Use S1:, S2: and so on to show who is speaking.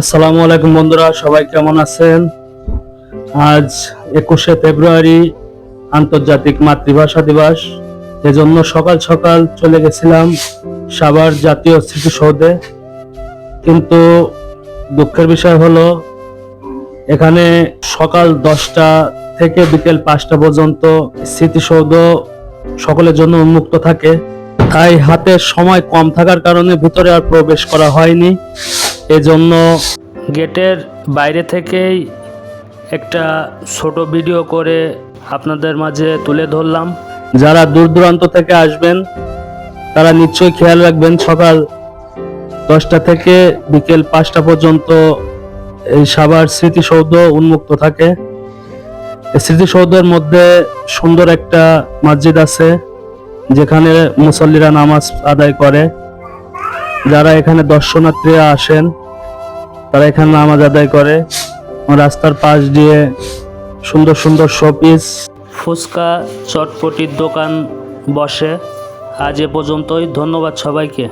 S1: আসসালামু আলাইকুম বন্ধুরা, সবাই কেমন আছেন? আজ একুশে ফেব্রুয়ারি, আন্তর্জাতিক মাতৃভাষা দিবস। এজন্য সকাল সকাল চলে গেছিলাম সাভার জাতীয় স্মৃতিসৌধে। কিন্তু দুঃখের বিষয় হলো, এখানে সকাল দশটা থেকে বিকেল পাঁচটা পর্যন্ত স্মৃতিসৌধ সকলের জন্য উন্মুক্ত থাকে। তাই হাতে সময় কম থাকার কারণে ভিতরে আর প্রবেশ করা হয়নি। এজন্য গেটের বাইরে থেকেই একটা ছোট ভিডিও করে আপনাদের মাঝে তুলে ধরলাম। যারা দূর দূরান্ত থেকে আসবেন, তারা নিশ্চয়ই খেয়াল রাখবেন, সকাল দশটা থেকে বিকেল পাঁচটা পর্যন্ত এই সাভার স্মৃতিসৌধ উন্মুক্ত থাকে। স্মৃতিসৌধের মধ্যে সুন্দর একটা মসজিদ আছে, যেখানে মুসল্লিরা নামাজ আদায় করে। যারা এখানে দর্শনার্থীরা আসেন তারা এখানে নামাজ আদায় করে। রাস্তার পাশ দিয়ে সুন্দর সুন্দর শোপিস। ফুচকা, চটপটির দোকান বসে। আজ এ পর্যন্তই। ধন্যবাদ সবাইকে।